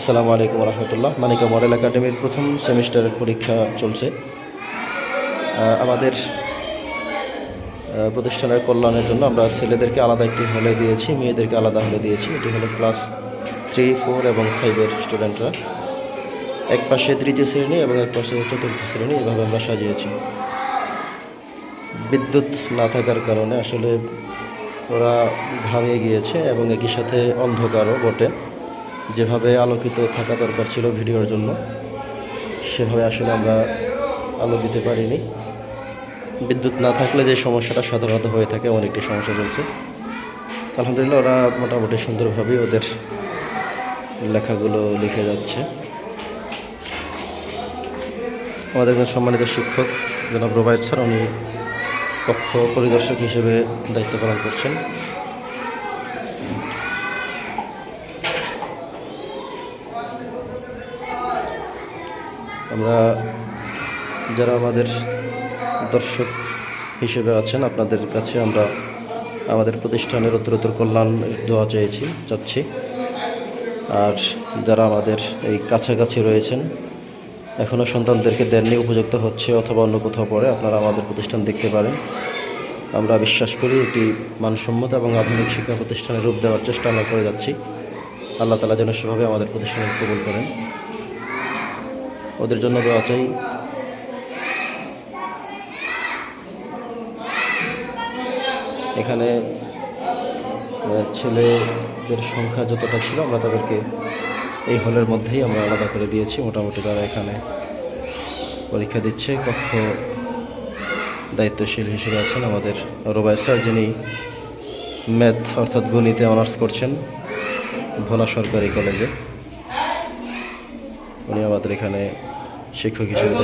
আসসালামু আলাইকুম রহমতুল্লাহ মানিকা মডেল একাডেমির প্রথম সেমিস্টারের পরীক্ষা চলছে। আমাদের প্রতিষ্ঠানের কল্যাণের জন্য আমরা ছেলেদেরকে আলাদা একটি হলে দিয়েছি, মেয়েদেরকে আলাদা হলে দিয়েছি। এটি হলো ক্লাস থ্রি, ফোর এবং ফাইভের স্টুডেন্টরা। এক পাশে তৃতীয় শ্রেণি এবং এক পাশে চতুর্থ শ্রেণি এভাবে আমরা সাজিয়েছি। বিদ্যুৎ না থাকার কারণে আসলে ওরা ঘামিয়ে গিয়েছে এবং একই সাথে অন্ধকারও বটে। যেভাবে আলোকিত থাকা দরকার ছিল ভিডিওর জন্য, সেভাবে আসলে আমরা আলো দিতে পারিনি। বিদ্যুৎ না থাকলে যে সমস্যাটা সাধারণত হয়ে থাকে অনেকটি সমস্যা চলছে। আলহামদুলিল্লাহ, ওরা মোটামুটি সুন্দরভাবেই ওদের লেখাগুলো লিখে যাচ্ছে। আমাদের একজন সম্মানিত শিক্ষক, জনাব রোবায়ত স্যার, উনি কক্ষ পরিদর্শক হিসেবে দায়িত্ব পালন করছেন। আমরা যারা আমাদের দর্শক হিসেবে আছেন, আপনাদের কাছে আমরা আমাদের প্রতিষ্ঠানের উত্তরোত্তর কল্যাণ দোয়া চেয়েছি, চাচ্ছি। আর যারা আমাদের এই কাছাকাছি রয়েছেন এখনও সন্তানদেরকে দেননি, উপযুক্ত হচ্ছে অথবা অন্য কোথাও পড়ে, আপনারা আমাদের প্রতিষ্ঠান দেখতে পারেন। আমরা বিশ্বাস করি এটি মানসম্মত এবং আধুনিক শিক্ষা প্রতিষ্ঠানের রূপ দেওয়ার চেষ্টা আমরা করে যাচ্ছি। আল্লাহ তালা যেন সেভাবে আমাদের প্রতিষ্ঠানে কবুল করেন। ওদের জন্য দোয়া চাই। এখানে ছেলেদের সংখ্যা যতটা ছিল, আমরা তাদেরকে এই হলের মধ্যেই আমরা আলাদা করে দিয়েছি। মোটামুটি তারা এখানে পরীক্ষা দিচ্ছে। কক্ষ দায়িত্বশীল হিসেবে আছেন আমাদের রোবায় স্যার, যিনি ম্যাথ, অর্থাৎ গণিতে অনার্স করছেন, ভোলা সরকারি কলেজে। উনি আমাদের এখানে শিক্ষক হিসেবে